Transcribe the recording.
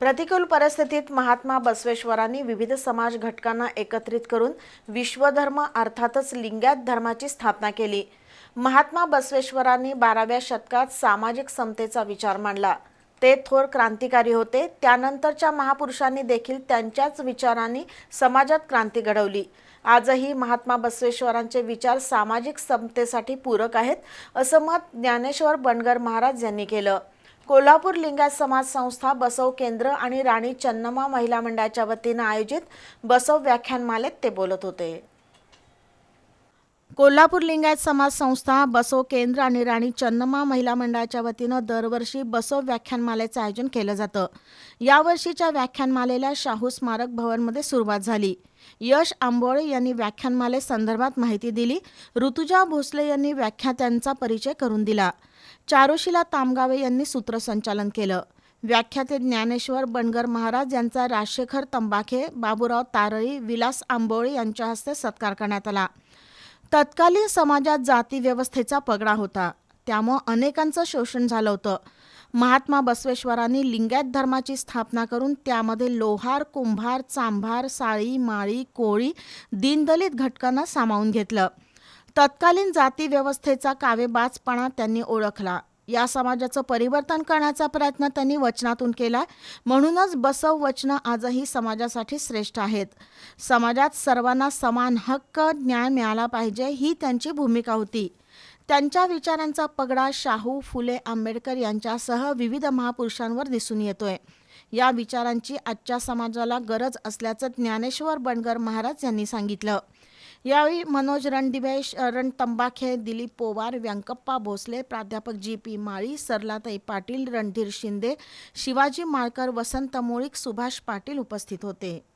प्रतिकूल परिस्थितीत महात्मा बसवेश्वरांनी विविध समाज घटकांना एकत्रित करून विश्वधर्म अर्थातच लिंगायत धर्माची स्थापना केली. महात्मा बसवेश्वरांनी बाराव्या शतकात सामाजिक समतेचा विचार मांडला. ते थोर क्रांतिकारी होते. त्यानंतरच्या महापुरुषांनी देखील त्यांच्याच विचारांनी समाजात क्रांती घडवली. आजही महात्मा बसवेश्वरांचे विचार सामाजिक समतेसाठी पूरक आहेत असं मत ज्ञानेश्वर बनगर महाराज यांनी केलं. कोल्हापूर लिंगायत समाज संस्था बसव केंद्र आणि राणी चन्नमा महिला मंडळाच्या वतीनं आयोजित बसव व्याख्यानमालेत ते बोलत होते. कोल्हापूर लिंगायत समाज संस्था बसव केंद्र आणि राणी चन्नमा महिला मंडळाच्या वतीनं दरवर्षी बसव व्याख्यानमालेचं आयोजन केलं जातं. यावर्षीच्या व्याख्यानमालेला शाहू स्मारक भवनमध्ये सुरुवात झाली. यश आंबोळे यांनी व्याख्यानमाले संदर्भात माहिती दिली. ऋतुजा भोसले यांनी व्याख्यात्यांचा परिचय करून दिला. चारुशिला तामगावे यांनी सूत्रसंचालन केलं. व्याख्याते ज्ञानेश्वर बनगर महाराज यांचा राजशेखर तंबाखे बाबूराव तारळी विलास आंबोळे यांच्या हस्ते सत्कार करण्यात आला. तत्कालीन समाजात जाती व्यवस्थेचा पगडा होता. त्यामुळं अनेकांचं शोषण झालं होतं. महात्मा बसवेश्वरांनी लिंगायत धर्माची स्थापना करून त्यामध्ये लोहार कुंभार चांभार साळी माळी कोळी दीनदलित घटकांना सामावून घेतलं. तत्कालीन जाती व्यवस्थेचा कावेबाजपणा त्यांनी ओळखला. या समाजाचं परिवर्तन करण्याचा प्रयत्न त्यांनी वचनातून केला. म्हणूनच बसव वचनं आजही समाजासाठी श्रेष्ठ आहेत. समाजात सर्वांना समान हक्क न्याय मिळाला पाहिजे ही त्यांची भूमिका होती. त्यांच्या विचारांचा पगडा शाहू फुले आंबेडकर यांच्यासह विविध महापुरुषांवर दिसून येतोय. या विचारांची आजच्या समाजाला गरज असल्याचं ज्ञानेश्वर बणगर महाराज यांनी सांगितलं. यावेळी मनोज रणदिवे शरण तंबाखे दिलीप पोवार व्यंकप्पा भोसले प्राध्यापक जी पी माळी सरलाताई पाटील रणधीर शिंदे शिवाजी माळकर वसंत मोळीक सुभाष पाटील उपस्थित होते.